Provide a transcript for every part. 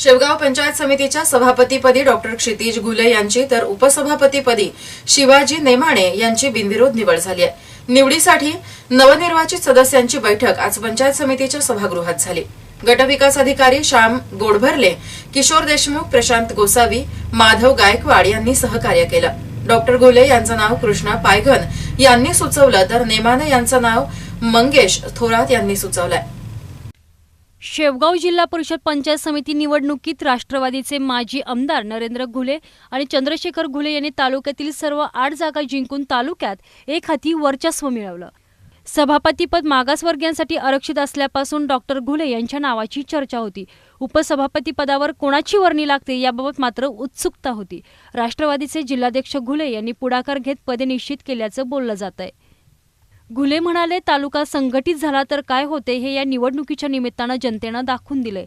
शेवगाव पंचायत समितीच्या सभापतीपदी डॉक्टर क्षितिज घुले यांची तर उपसभापतीपदी शिवाजी नेमाणे यांची बिनविरोध निवड झाली आहे. निवडीसाठी नवनिर्वाचित सदस्यांची बैठक आज पंचायत समितीच्या सभागृहात झाली. गटविकास अधिकारी श्याम गोडभरले किशोर देशमुख प्रशांत गोसावी माधव गायकवाड यांनी सहकार्य केलं. डॉक्टर घुले यांचं नाव कृष्णा पायघन यांनी सुचवलं तर नेमाने यांचं नाव मंगेश थोरात यांनी सुचवलंय. शेवगाव जिल्हा परिषद पंचायत समिती निवडणुकीत राष्ट्रवादीचे माजी आमदार नरेंद्र घुले आणि चंद्रशेखर घुले यांनी तालुक्यातील सर्व आठ जागा जिंकून तालुक्यात एक हाती वर्चस्व मिळवलं. सभापतीपद मागासवर्गीयांसाठी आरक्षित असल्यापासून डॉक्टर घुले यांच्या नावाची चर्चा होती. उपसभापती पदावर कोणाची वर्णी लागते याबाबत मात्र उत्सुकता होती. राष्ट्रवादीचे जिल्हाध्यक्ष घुले यांनी पुढाकार घेत पदे निश्चित केल्याचं बोललं जात आहे घुले म्हणाले तालुका संघटित झाला तर काय होते हे या निवडणुकीच्या निमित्तानं जनतेनं दाखवून दिले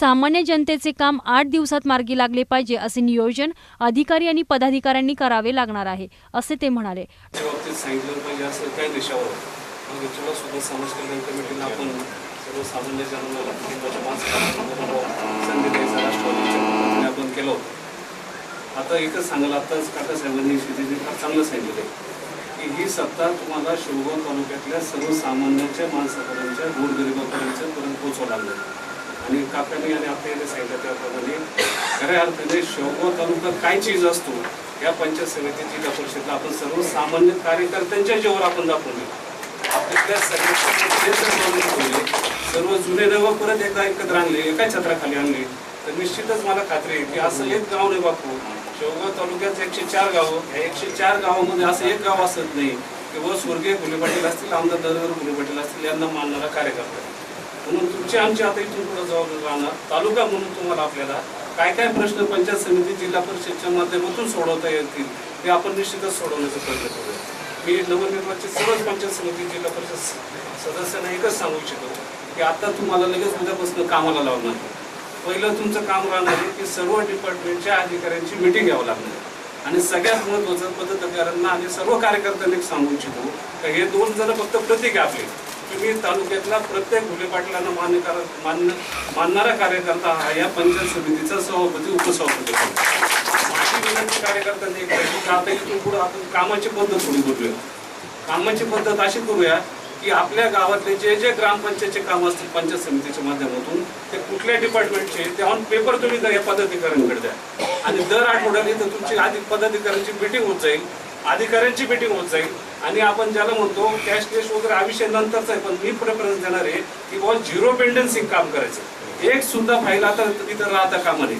सामान्य जनतेचे काम आठ दिवसात मार्गी लागले पाहिजे असे नियोजन अधिकारी आणि पदाधिकाऱ्यांनी करावे लागणार आहे असे ते म्हणाले. आपण आता एकच सांगाल आताच काका साहेबांनी शेतीचे फार चांगलं सांगितलं. आहे की ही सत्ता तुम्हाला शिवगाव तालुक्यातल्या सर्वसामान्यांच्या माणसापर्यंतच्या गोरगरिबापर्यंत पर्यंत पोहोचवा लागलं. आणि काकाने आणि आपल्याला सांगितलं त्याप्रमाणे खऱ्या अर्थाने शिवगाव तालुका काय चीज असतो या पंचायत समिती जिल्हा परिषदला आपण सर्वसामान्य कार्यकर्त्यांच्या जीवावर आपण दाखवले आपल्या सगळ्या सर्व सर्व जुने नव परत एकदा एकत्र आणले एका छत्राखाली आणले. तर निश्चितच मला खात्री आहे की असं एक गाव नाही बापू. शेवगाव तालुक्यात एकशे चार गावं. ह्या एकशे चार गावामध्ये असं एक गाव असत नाही की व स्वर्गीय फुले पाटील असतील आमदार नरेंद्र फुले पाटील असतील यांना मानणारा कार्यकर्ता म्हणून तुमची आमची आता इथून पुढे जबाबदारी राहणार. तालुका म्हणून तुम्हाला आपल्याला काय काय प्रश्न पंचायत समिती जिल्हा परिषदच्या माध्यमातून सोडवता येतील ते आपण निश्चितच सोडवण्याचा प्रयत्न करूया. मी नवनिर्वाचित सर्वच पंचायत समिती जिल्हा परिषद सदस्यांना एकच सांगू इच्छितो की आता तुम्हाला लगेच उद्यापासून कामाला लावणार नाही. पहिलं तुमचं काम राहणार आहे की सर्व डिपार्टमेंटच्या अधिकाऱ्यांची मिटिंग घ्यावं लागणार आहे. आणि सगळ्यात महत्वाचं पदाधिकाऱ्यांना आणि सर्व कार्यकर्त्यांनी एक सांगू इच्छितो का हे दोन जण फक्त प्रतीक आपले. तुम्ही तालुक्यातला प्रत्येक घुले पाटलांना मान्य कर मान्य मानणारा कार्यकर्ता हा या पंचायत समितीचा सभापती उपसभापती. माझी विनंती कार्यकर्त्यांनी एक आहे आता इथून पुढे आपण कामाची पद्धत थोडी करूया कामाची पद्धत अशी करूया की आपल्या गावातले जे जे ग्रामपंचायतचे काम असतील पंचायत समितीच्या माध्यमातून ते कुठल्या डिपार्टमेंटचे ते ऑन पेपर तुम्ही या पदाधिकाऱ्यांकडे द्या. आणि दर आठवड्याला इथं तुमची आधी पदाधिकाऱ्यांची मिटिंग होत जाईल अधिकाऱ्यांची मिटिंग होत जाईल. आणि आपण ज्याला म्हणतो कॅशलेस वगैरे हा विषय आहे पण मी प्रेफरन्स देणार आहे की बॉ झिरो पेंडन्सिंग काम करायचं. एक सुद्धा फाईल आता तिथं राहता कामा नये.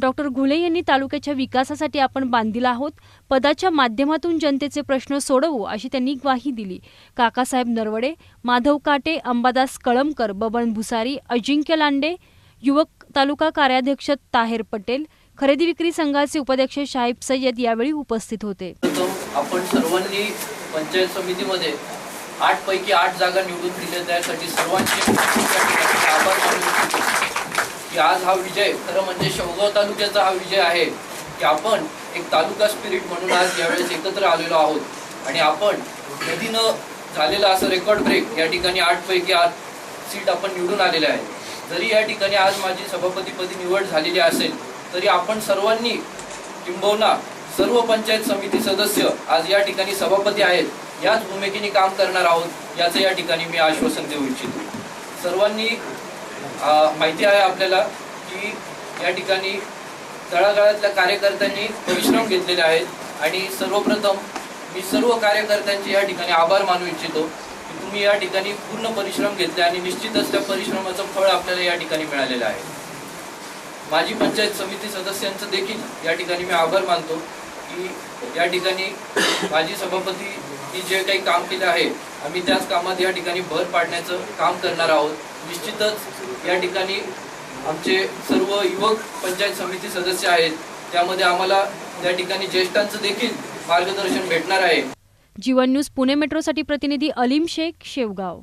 डॉक्टर घुले यांनी तालुक्याच्या विकासासाठी आपण बांधील आहोत. पदाच्या माध्यमातून जनतेचे प्रश्न सोडवू अशी त्यांनी ग्वाही दिली. काकासाहेब नरवडे माधव काटे अंबादास कळमकर बबन भुसारी अजिंक्य लांडे युवक तालुका कार्याध्यक्ष ताहेर पटेल खरेदी विक्री संघाचे उपाध्यक्ष शाहिब सय्यद यावेळी उपस्थित होते. आपण सर्वांनी पंचायत समितीमध्ये आठ पैकी आठ जागा निवडून दिल्या. त्यासाठी सर्वांचे आभार मानू इच्छितो की आज हा विजय खरं म्हणजे शेवगाव तालुक्याचा हा विजय आहे की आपण एक तालुका स्पिरिट म्हणून आज यावेळेस एकत्र आलेलो आहोत. आणि आपण नदीनं झालेलं झालेला असं रेकॉर्ड ब्रेक या ठिकाणी आठपैकी आठ सीट आपण निवडून आलेले आहे जरी या ठिकाणी आज माझी सभापतीपदी निवड झालेली असेल तरी आपण सर्वांनी किंबहुना सर्व पंचायत समिती सदस्य आज या ठिकाणी सभापती आहेत. याच भूमिकेने काम करणार आहोत याचं या ठिकाणी मी आश्वासन देऊ इच्छितो. सर्वांनी माहिती आहे आपल्याला की या ठिकाणी तळागाळातल्या कार्यकर्त्यांनी परिश्रम घेतलेले आहेत आणि सर्वप्रथम मी सर्व कार्यकर्त्यांचे या ठिकाणी आभार मानू इच्छितो की तुम्ही या ठिकाणी पूर्ण परिश्रम घेतले आणि निश्चितच त्या परिश्रमाचं फळ आपल्याला या ठिकाणी मिळालेलं आहे. माजी पंचायत समिती सदस्यांचं देखील या ठिकाणी मी आभार मानतो की या ठिकाणी माजी सभापती ही जे काही काम केलं आहे आम्ही त्याच कामात या ठिकाणी भर पाडण्याचं काम करणार आहोत. निश्चितच या ठिकाणी आमचे सर्व युवक पंचायत समिती सदस्य आहेत. त्यामध्ये आम्हाला त्या ठिकाणी ज्येष्ठांचं देखील मार्गदर्शन भेटणार आहे. जीवन न्यूज पुणे मेट्रोसाठी प्रतिनिधी अलीम शेख शेवगाव.